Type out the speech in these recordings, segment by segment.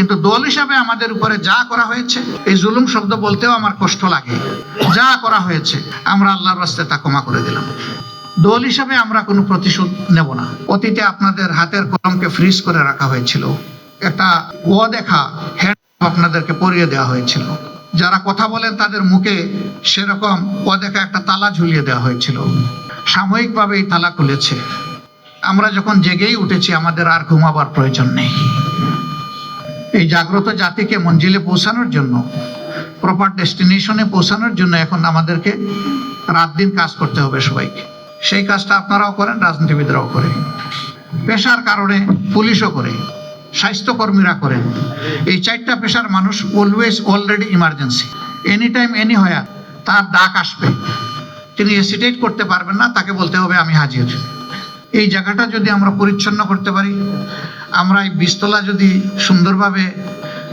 কিন্তু দল হিসাবে আমাদের উপরে যা করা হয়েছে, এই জুলুম শব্দ বলতেও আমার কষ্ট লাগে। যা করা হয়েছে, আমরা আল্লাহর রাস্তায় তা ক্ষমা করে দিলাম। দল হিসাবে আমরা কোনো প্রতিশোধ নেব না। অতীতে আপনাদের হাতের কলমকে ফ্রিজ করে রাখা হয়েছিল। একটা ও দেখা হ্যান্ড আপনাদেরকে পরিয়ে দেওয়া হয়েছিল। যারা কথা বলেন তাদের মুখে সেরকম ও দেখা একটা তালা ঝুলিয়ে দেওয়া হয়েছিল। সাময়িকভাবে এই তালা খুলেছে। আমরা যখন জেগেই উঠেছি, আমাদের আর ঘুমাবার প্রয়োজন নেই। এই জাগ্রত জাতিকে মঞ্জিলে পৌঁছানোর জন্য প্রপার ডেস্টিনেশনে পৌঁছানোর জন্য এখন আমাদেরকে রাত দিন কাজ করতে হবে সবাইকে। সেই কাজটা আপনারাও করেন, রাজনীতিবিদরাও করে পেশার কারণে পুলিশও করে স্বাস্থ্যকর্মীরা করেন। এই চারটা পেশার মানুষ always already emergency any time any হয়া তার ডাক আসবে। তিনি হেসিটেট করতে পারবেন না, তাকে বলতে হবে, আমি হাজির। এই জায়গাটা যদি আমরা পরিচ্ছন্ন করতে পারি, আমরা এই বীজতলা যদি সুন্দরভাবে,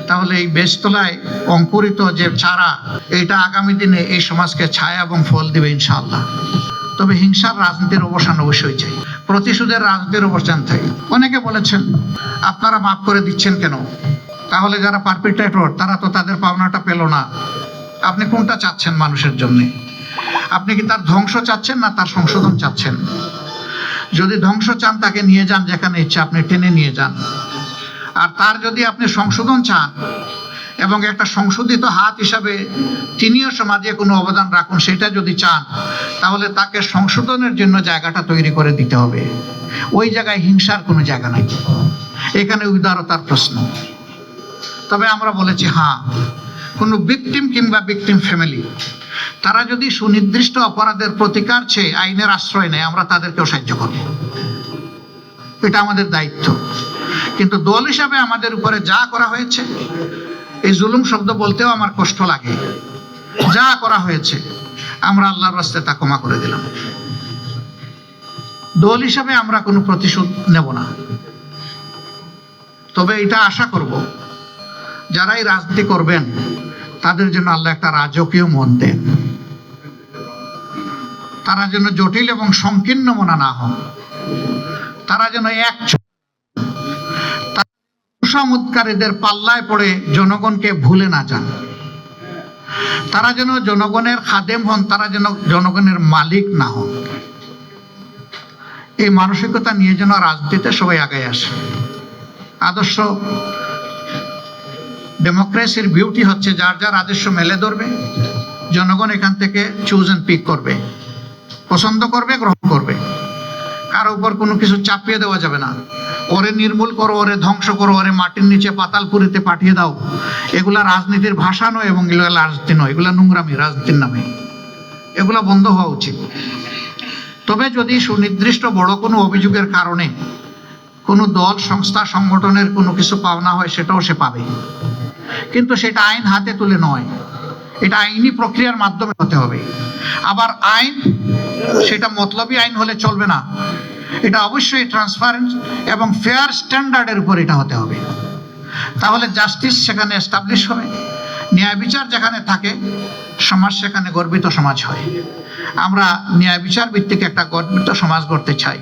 তাহলে এই বেশতলায় অঙ্কুরিত যে চারা, এইটা আগামী দিনে এই সমাজকে ছায়া এবং ফল দিবে ইনশাআল্লাহ। তবে হিংসার রাজনীতির অবসান অবশ্যই চাই। প্রতিশোধের রাজনীতির অবসান চাই। অনেকে বলেছেন, আপনারা মাফ করে দিচ্ছেন কেন? তাহলে যারা পারপিটেটর তারা তো তাদের পাওনাটা পেল না। আপনি কোনটা চাচ্ছেন মানুষের জন্য? আপনি কি তার ধ্বংস চাচ্ছেন না তার সংশোধন চাচ্ছেন? যদি ধ্বংস চান, তাকে নিয়ে যান যেখানে ইচ্ছা, আপনি টেনে নিয়ে যান। আর তার যদি আপনি সংশোধন চান এবং একটা সংশোধিত হাত হিসাবে তিনিও সমাজে কোনো অবদান রাখুন, সেটা যদি চান, তাহলে তাকে সংশোধনের জন্য জায়গাটা তৈরি করে দিতে হবে। ওই জায়গায় হিংসার কোনো জায়গা নাই। এখানে উদারতার প্রশ্ন। তবে আমরা বলেছি হ্যাঁ কোনো ভিকটিম কিংবা ভিকটিম ফ্যামিলি তারা যদি সুনির্দিষ্ট অপরাধের প্রতিকার চেয়ে আইনের আশ্রয় নেয়, আমরা তাদেরকেও সাহায্য করব। এটা আমাদের দায়িত্ব। কিন্তু দল হিসাবে আমাদের উপরে যা করা হয়েছে, এই জুলুম শব্দ বলতেও আমার কষ্ট লাগে। যা করা হয়েছে, আমরা আল্লাহর রাস্তায় তা ক্ষমা করে দিলাম। দল হিসাবে আমরা কোনো প্রতিশোধ নেব না। তবে এটা আশা করব, যারাই রাজনীতি করবেন তাদের জন্য আল্লাহ একটা রাজকীয় মন দেন। তারা যেন জটিল এবং সংকীর্ণ মনা না হন। তারা যেন এক কুসামুৎকারীদের পাল্লায় পড়ে জনগণকে ভুলে না যান। তারা যেন জনগণের খাদেম হন, তারা যেন জনগণের মালিক না হন। এই মানসিকতা নিয়ে যেন রাজনীতিতে সবাই আগে আসে। আদর্শ ডেমোক্রেসির বিউটি হচ্ছে যার যার আদর্শ মেলে ধরবে, জনগণ এখান থেকে চুজ অ্যান্ড পিক করবে, পছন্দ করবে, গ্রহণ করবে। কারও উপর কোনো কিছু চাপিয়ে দেওয়া যাবে না। ওরে নির্মূল করো, ওরে ধ্বংস করো, ওরে মাটির নিচে পাতালপুরিতে পাঠিয়ে দাও। এগুলা রাজনীতির ভাষা নয় এবং এগুলো রাজনীতি নয়, এগুলা নোংরামি, রাজনীতির নামে। এগুলা বন্ধ হওয়া উচিত। তবে যদি সুনির্দিষ্ট বড় কোনো অভিযোগের কারণে কোনো দল, সংস্থা, সংগঠনের কোনো কিছু পাওনা হয়, সেটাও সে পাবে। কিন্তু সেটা আইন হাতে তুলে নয়। এটা আইনি প্রক্রিয়ার মাধ্যমে হতে হবে। আবার আইন, সেটা মতলবী আইন হলে চলবে না। এটা অবশ্যই ট্রান্সপারেন্ট এবং ফেয়ার স্ট্যান্ডার্ডের উপর এটা হতে হবে। তাহলে জাস্টিস সেখানে এস্টাবলিশ হবে, ন্যায় বিচার যেখানে থাকে, সমাজ সেখানে গর্বিত সমাজ হয়। আমরা ন্যায় বিচার ভিত্তিক একটা গর্বিত সমাজ গড়তে চাই।